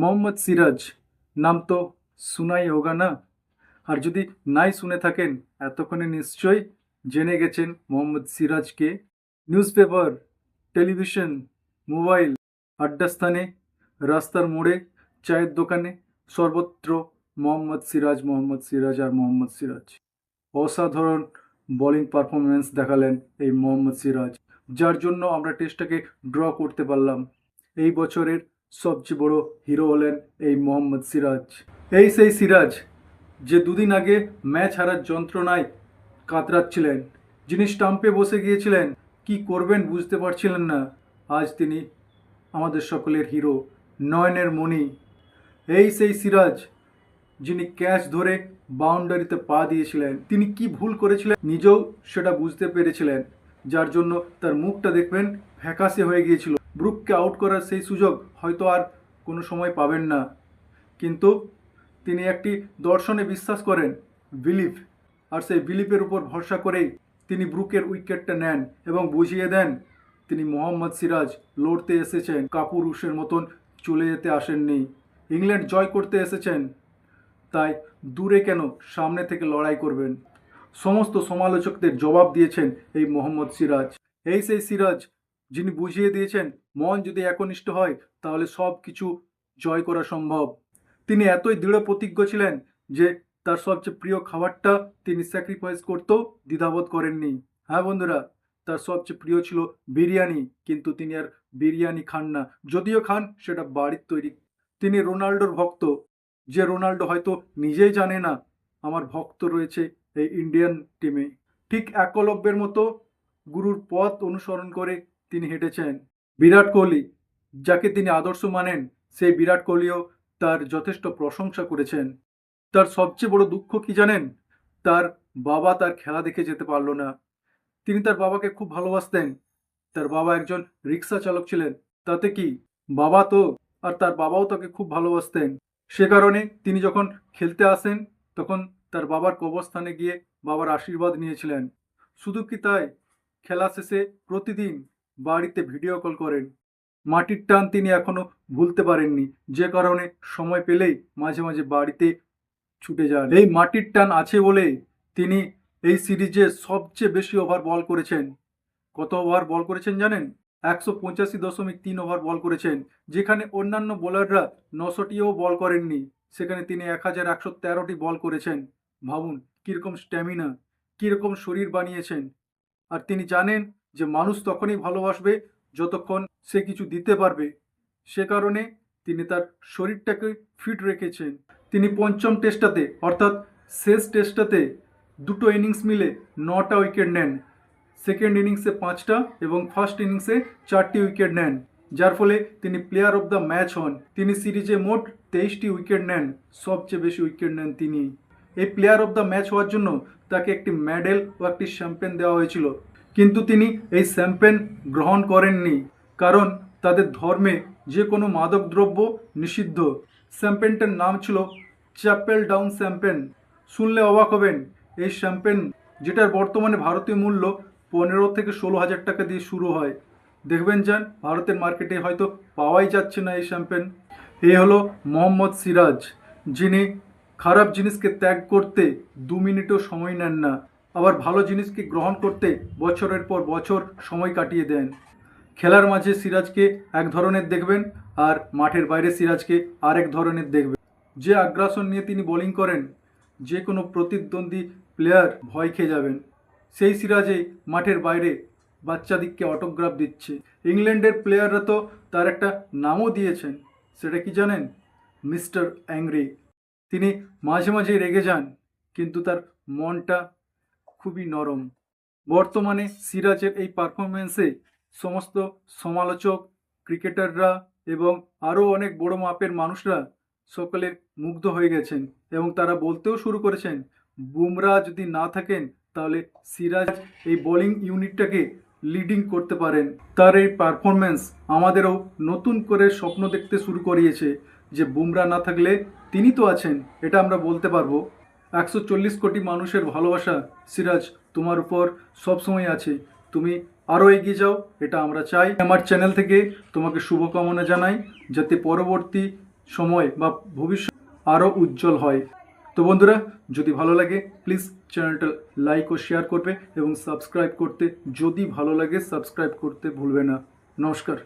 মোহাম্মদ সিরাজ, নাম তো শোনাই হোগা না? আর যদি নাই শুনে থাকেন, এতক্ষণে নিশ্চয়ই জেনে গেছেন মোহাম্মদ সিরাজকে। নিউজ পেপার টেলিভিশন, মোবাইল, আড্ডাস্থানে, রাস্তার মোড়ে, চায়ের দোকানে, সর্বত্র মোহাম্মদ সিরাজ মোহাম্মদ সিরাজ আর মোহাম্মদ সিরাজ। অসাধারণ বোলিং পারফরমেন্স দেখালেন এই মোহাম্মদ সিরাজ, যার জন্য আমরা টেস্টটাকে ড্র করতে পারলাম। এই বছরের সবচেয়ে বড় হিরো হলেন এই মোহাম্মদ সিরাজ। এই সেই সিরাজ, যে দুদিন আগে ম্যাচ হারার যন্ত্রণায় কাতরাচ্ছিলেন, যিনি স্টাম্পে বসে গিয়েছিলেন, কি করবেন বুঝতে পারছিলেন না। আজ তিনি আমাদের সকলের হিরো, নয়নের মণি। এই সেই সিরাজ, যিনি ক্যাচ ধরে বাউন্ডারিতে পা দিয়েছিলেন, তিনি কি ভুল করেছিলেন নিজেও সেটা বুঝতে পেরেছিলেন, যার জন্য তার মুখটা দেখবেন ফ্যাকাশে হয়ে গিয়েছিল। ব্রুককে আউট করার সেই সুযোগ হয়তো আর কোনো সময় পাবেন না। কিন্তু তিনি একটি দর্শনে বিশ্বাস করেন বিলিফ আর সেই বিলিফের উপর ভরসা করেই তিনি ব্রুকের উইকেটটা নেন এবং বুঝিয়ে দেন, তিনি মোহাম্মদ সিরাজ লড়তে এসেছেন, কাপুর কাপুরুষের মতন চলে যেতে আসেননি। ইংল্যান্ড জয় করতে এসেছেন, তাই দূরে কেন সামনে থেকে লড়াই করবেন? সমস্ত সমালোচকদের জবাব দিয়েছেন এই মোহাম্মদ সিরাজ। এই সেই সিরাজ যিনি বুঝিয়ে দিয়েছেন, মন যদি একনিষ্ঠ হয়, তাহলে সব কিছু জয় করা সম্ভব। তিনি এতই দৃঢ় প্রতিজ্ঞ ছিলেন যে তার সবচেয়ে প্রিয় খাবারটা তিনি স্যাক্রিফাইস করতেও দ্বিধাবোধ করেননি। হ্যাঁ বন্ধুরা, তার সবচেয়ে প্রিয় ছিল বিরিয়ানি, কিন্তু তিনি আর বিরিয়ানি খান না। যদিও খান, সেটা বাড়ির তৈরি। তিনি রোনাল্ডোর ভক্ত। যে রোনাল্ডো হয়তো নিজেই জানে না, আমার ভক্ত রয়েছে এই ইন্ডিয়ান টিমে। ঠিক একলব্যের মতো গুরুর পথ অনুসরণ করে তিনি হেঁটেছেন। বিরাট কোহলি, যাকে তিনি আদর্শ মানেন, সেই বিরাট কোহলিও তার যথেষ্ট প্রশংসা করেছেন। তার সবচেয়ে বড় দুঃখ কি জানেন? তার বাবা তার খেলা দেখে যেতে পারল না। তিনি তার বাবাকে খুব ভালোবাসতেন। তার বাবা একজন রিক্সা চালক ছিলেন। তাতে কি বাবা তো আর তার বাবাও তাকে খুব ভালোবাসতেন। সে কারণে তিনি যখন খেলতে আসেন, তখন তার বাবার কবরস্থানে গিয়ে বাবার আশীর্বাদ নিয়েছিলেন। শুধু কি তাই? খেলা শেষে প্রতিদিন বাড়িতে ভিডিও কল করেন। মাটির টান তিনি এখনও ভুলতে পারেননি। যে কারণে সময় পেলেই মাঝে মাঝে বাড়িতে ছুটে যান। এই মাটির টান আছে বলে তিনি এই সিরিজে সবচেয়ে বেশি ওভার বল করেছেন। কত ওভার বল করেছেন জানেন? একশো পঁচাশি দশমিক তিন ওভার বল করেছেন। যেখানে অন্যান্য বোলাররা নশোটিও বল করেননি। সেখানে তিনি এক হাজার একশো তেরোটি বল করেছেন। ভাবুন, কীরকম স্ট্যামিনা কীরকম শরীর বানিয়েছেন। আর তিনি জানেন যে মানুষ তখনই ভালোবাসবে যতক্ষণ সে কিছু দিতে পারবে। সে কারণে তিনি তার শরীরটাকে ফিট রেখেছেন। তিনি পঞ্চম টেস্টটাতে, অর্থাৎ শেষ টেস্টটাতে দুটো ইনিংস মিলে নটা উইকেট নেন। সেকেন্ড ইনিংসে পাঁচটা এবং ফার্স্ট ইনিংসে চারটি উইকেট নেন। যার ফলে তিনি প্লেয়ার অফ দ্য ম্যাচ হন। তিনি সিরিজে মোট তেইশটি উইকেট নেন। সবচেয়ে বেশি উইকেট নেন তিনি। এই প্লেয়ার অফ দ্য ম্যাচ হওয়ার জন্য তাকে একটি মেডেল ও একটি শ্যাম্পেন দেওয়া হয়েছিল। কিন্তু তিনি এই শ্যাম্পেন গ্রহণ করেননি, কারণ তাদের ধর্মে যে কোনো মাদকদ্রব্য নিষিদ্ধ। শ্যাম্পেনটার নাম ছিল চ্যাপেল ডাউন শ্যাম্পেন। শুনলে অবাক হবেন, এই শ্যাম্পেন, যেটার বর্তমানে ভারতীয় মূল্য পনেরো থেকে ষোলো হাজার টাকা দিয়ে শুরু হয়। দেখবেন যান, ভারতের মার্কেটে হয়তো পাওয়াই যাচ্ছে না এই শ্যাম্পেন। এই হলো মোহাম্মদ সিরাজ, যিনি খারাপ জিনিসকে ত্যাগ করতে দু মিনিটও সময় নেন না। আবার ভালো জিনিসকে গ্রহণ করতে বছরের পর বছর সময় কাটিয়ে দেন। খেলার মাঝে সিরাজকে এক ধরনের দেখবেন আর মাঠের বাইরে সিরাজকে আরেক ধরনের দেখবেন। যে আগ্রাসন নিয়ে তিনি বোলিং করেন, যে কোনো প্রতিদ্বন্দ্বী প্লেয়ার ভয় খেয়ে যাবেন। সেই সিরাজে মাঠের বাইরে বাচ্চাদিককে অটোগ্রাফ দিচ্ছে। ইংল্যান্ডের প্লেয়াররা তো তার একটা নামও দিয়েছেন, সেটা কি জানেন? Mister angry. তিনি মাঝে মাঝে রেগে যান, কিন্তু তার মনটা খুবই নরম। বর্তমানে সিরাজের এই পারফরমেন্সে সমস্ত সমালোচক ক্রিকেটাররা এবং আরও অনেক বড় মাপের মানুষরা সকলে মুগ্ধ হয়ে গেছেন এবং তারা বলতেও শুরু করেছেন, বুমরা যদি না থাকেন, তাহলে সিরাজ এই বোলিং ইউনিটটাকে লিডিং করতে পারেন। তার এই পারফরমেন্স আমাদেরও নতুন করে স্বপ্ন দেখতে শুরু করিয়েছে যে বুমরা না থাকলে তিনি তো আছেন, এটা আমরা বলতে পারব। একশো চল্লিশ কোটি মানুষের ভালোবাসা, সিরাজ, তোমার উপর সবসময় আছে। তুমি আরও এগিয়ে যাও, এটা আমরা চাই। আমার চ্যানেল থেকে তোমাকে শুভকামনা জানাই, যাতে পরবর্তী সময় বা ভবিষ্যৎ আরও উজ্জ্বল হয়। তো বন্ধুরা, যদি ভালো লাগে প্লিজ চ্যানেলটা লাইক ও শেয়ার করবে এবং সাবস্ক্রাইব করতে যদি ভালো লাগে সাবস্ক্রাইব করতে ভুলবে না। নমস্কার।